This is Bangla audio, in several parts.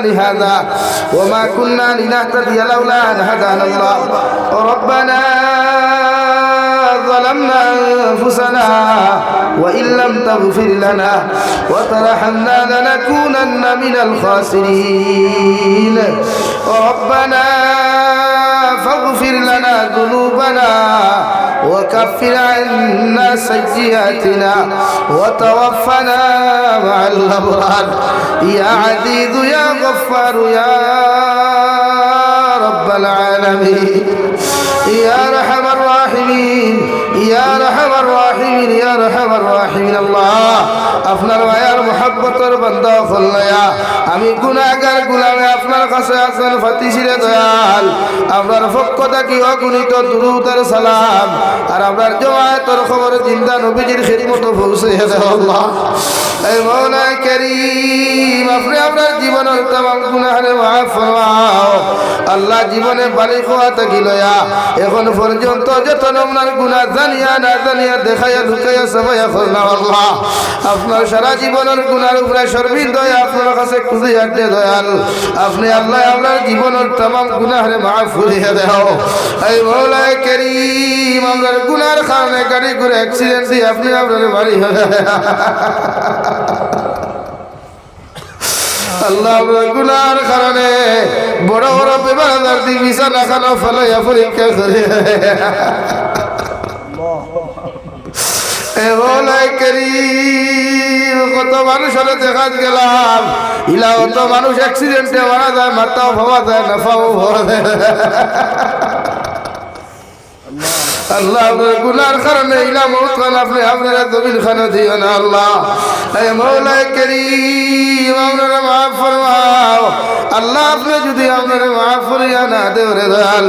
لهذا وما كنا لنهتدي لولا أن هدانا الله. ربنا ظلمنا أنفسنا وإن لم تغفر لنا وترحمنا لنكونن من الخاسرين. ربنا فاغفر لنا ذنوبنا وكفر عنا سيئاتنا وتوفنا مع الأبرار. يا عزيز يا غفار يا رب العالمين. يا رحم الراحمين. يا رحم الراحمين. يا رحم الراحمين. আপনার মায়ার মহাব্বতর বান্দা ফল্লায়া আমি গুনাহগার গুলামে আপনার কাছে আছেন ফাতিশিরে দয়াল। আপনার পক্ষ থাকি অগুণিত দুরুদার সালাম। আর আপনার জমায়েতর খবর জিন্দা নবীজির পৌঁছে দেয় আল্লাহ। আপনার এখন পর্যন্ত জানিয়া না দেখাইয়া আপনার সারা জীবনের গুনার উপরে সর্বিন দয়া আপনার কাছে খুঁজে আড্ডে দয়াল। আপনি আল্লাহ আপনার জীবনের তামাম গুনাহরে মাফ করিয়া দেও। এই মৌলায় করিম, আপনার গুনার কারণে গাড়ি করে অ্যাক্সিডেন্ট দিয়ে আপনি আপনার বাড়ি আল্লাহ করে কত মানুষের দেখা গেলাম। ইলা কত মানুষ অ্যাক্সিডেন্টে মারা যায় মাথাও ভাবা যায়, নাফাও ভাবা যায়। আল্লাহ গুনার কারণে ইলা মৌত খান, আপনি আপনারা জমিন খানা দিও না আল্লাহ। মৌলাই করিম, আপনারা মাফ ফরমাও। আল্লাহ, আপনি যদি আপনারা মাফ করিয়া না দেও রে দয়াল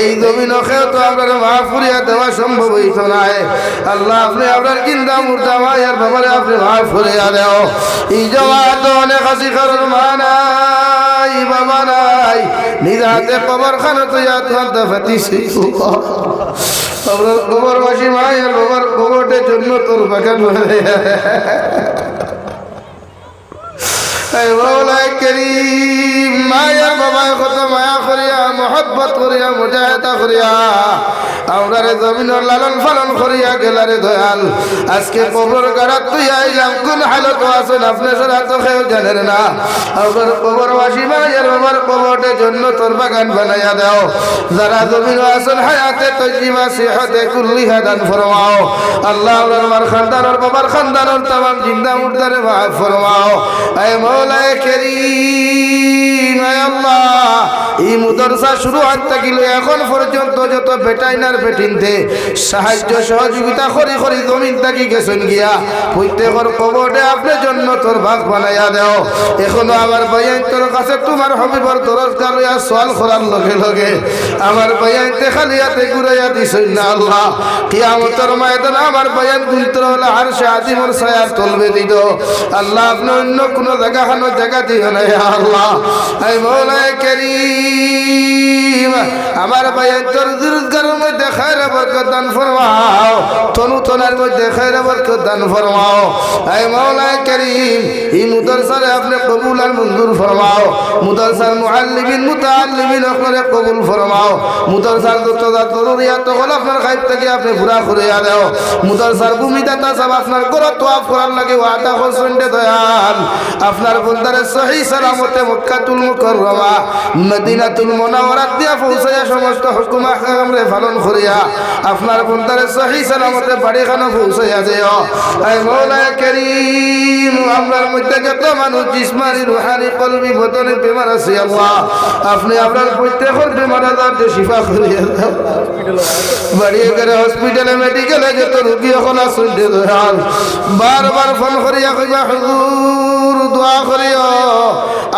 এই জমিন খেয়েও তো আপনারা মাফ করিয়া দেওয়া সম্ভব হইত নাই। আল্লাহ, আপনি আপনার চিন্তা মুর্দা মায়ের বাবারে আপনি মাফ করিয়া দেও। এই জমা তো অনেক হাসি কারণ মা নাই বাবা নাই। নিজ হাতে কবর খানা তো ইয়াদ খানতে ফাতিছি গোবর বাসি মায়ের গোবর গোবরটের জন্য তোর বাগান মায়া বাবায় কত মায়া করিয়া, মহব্বত করিয়া, মুজাহিদা করিয়া, আমরা রে জমিনের লালন পালন করিয়া গেলারে দয়াল। আজকে কবর গাড়াত তুই আইলাম, কোন হালত আছেন আপনি সারা তো কেউ জানেন না। আপনার কবর বাসি মায়ের বাবার কবরটে জন্য তোর বাগান বানাইয়া দাও। যারা জমিন আছেন, হায়াতে তজিবা সিহাতে কুল্লি হাদান ফরমাও। আল্লাহ আমার খানদানোর, বাবার খানদানোর তামাম জিন্দা মুর্দারে ভাগ ফরমাও। মৌলায় করিম আয় আল্লাহ। এই মুদরসা শুরু হাত থাকিল এখন পর্যন্ত যত বেটাইনার বেটিনতে সাহায্য সহযোগিতা করি করি জমিন থাকি গেছেন গিয়া, প্রত্যেকর কবরে আপনার জন্য তোর ভাগ বানাইয়া দেও। এখনও আমার বাইন তোর কাছে তোমার হবিবর দরজ গালইয়া সোয়াল করার লগে লগে আমার বাইনতে খালিয়াতে ঘুরাইয়া দিছই না আল্লাহ। কিয়ামতের ময়দান আমার বাইন গুলতর হলে আর সে আদিমর ছায়ার তলবে দিত। আল্লাহ আপনি অন্য কোনো জায়গা খানো জায়গা দিও না আল্লাহ। আই মৌলায় করিম। আমার বাইন তোর দুর্গার মধ্যে খায়রা বরকত দান ফরমাও। তনু তনার মধ্যে খায়রা বরকত দান ফরমাও। আই মৌলায় করিম, এই মুদরসারে আপনি কবুল আর মঞ্জুর ফরমাও। মুদরসার মুআল্লিমিন মুতাআল্লিমিন আপনারে কবুল ফরমাও। মুদরসার যত জরুরিয়াত হল আপনার খাইব থেকে আপনি পুরা করিয়া দাও। মুদরসার ভূমিদাতা সব আপনার গরো তোয়াফ করার লাগে ওয়াদা হোসেন দয়াল। আপনার বন্দারে সহি সালামতে মক্কাতুল মুকাররমা। মদিনাতুল মুনাওয়ারাত দিয়া পৌঁছায়া সমস্ত হুকুম আহকামরে পালন করিয়া আপনার বন্দারে সহি সালামতে বাড়িখানো পৌঁছায়া যেও আই মৌলায় করিম, আমরার মধ্যে যত মানুষ জিসমানি, রুহানি, কলবি, বদনে বেমার আছে আল্লাহ। আপনি আপনার প্রত্যেকের বেমার আজার শিফা করিয়া দাও। বাড়িয়ে করে হসপিটালে, মেডিকেলে যত রুগী এখন দয়াল বারবার ফোন করিয়া কইবা, হুজুর দোয়া করিও।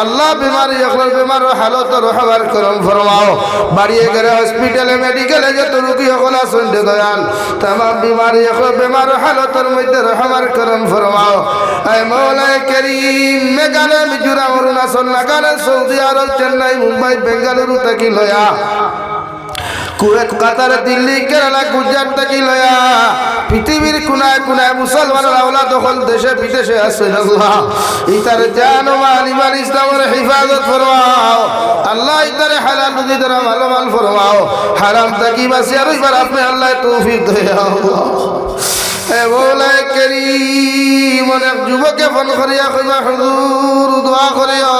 আল্লাহ বিমারি এখন বিমার হালত রহবার করম ফরমাও। বাড়িয়ে করে হসপিটালে মেডিকেলে যত রুগী এখন শুনতে দয়াল। তাম বিমারি এখন বিমার হালতের মধ্যে রহবার করম ফরমাও। মৌলায় করিম, মেঘালয়, মিজোরাম, অরুণাচল, নাগাল্যান্ড, সৌদি আরব, চেন্নাই, মুম্বাই, বেঙ্গালুরু থাকি লয়া। কুয়েত কাতার দিল্লি, কেরালা, গুজরাট থেকে লয়া পৃথিবীর কোনায় কোনায় মুসলমানের আওলা দখল দেশে বিদেশে আছে আল্লাহ। ইতার জান মাল ইমান ইসলামের হিফাজত ফরমাও। আল্লাহ ইতারে হালাল রুজি দ্বারা ভালো ফরমাও। হারাম থাকি বাসি আর এবার আপনি আল্লাহ তৌফিক দেয়া যুবকে ফোন করিয়া কইবা হুজুর দোয়া করিও।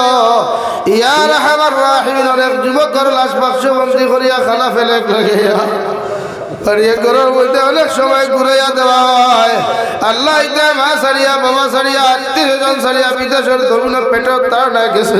ইয়ার হামার রাহিমিন অনেক যুবকের লাশ বাক্স বন্দি করিয়া খালা ফেলে লাগিয়া আর এ ঘরের মধ্যে অনেক সময় ঘুরাইয়া দেওয়া হয়। আল্লাহ ইতে মা সারিয়া বাবা সারিয়া আত্মীয় জন সারিয়া বিদেশের ধরুন পেট তার গেছে।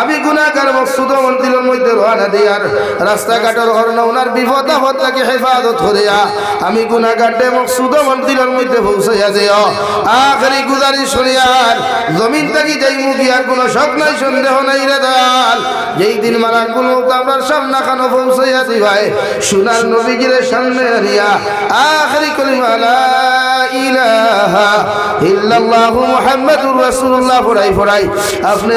আমি গুনাহগার মকসুদ মন্দিরের মধ্যে রওনা দিয়ার রাস্তাঘাটের হরণ ওনার বিপদ আপদ তাকে হেফাজত করিয়া আমি গুনাহগারে মকসুদ মন্দিরের মধ্যে পৌঁছাইয়া যাও আখরি গুজারি শরিয়ার, জমিন থেকে যাই মুখি আর কোনো শখ নাই, সন্দেহ নাই রে দয়াল। যেই দিন মারা কোনো আমরা সামনা খানো পৌঁছাইয়া দিবাই সোনার নবীজির সামনে আনিয়া আখরি কলিমা লা ইলাহা ইল্লাল্লাহু মুহাম্মাদুর রাসূলুল্লাহ ফরাই ফরাই আপনি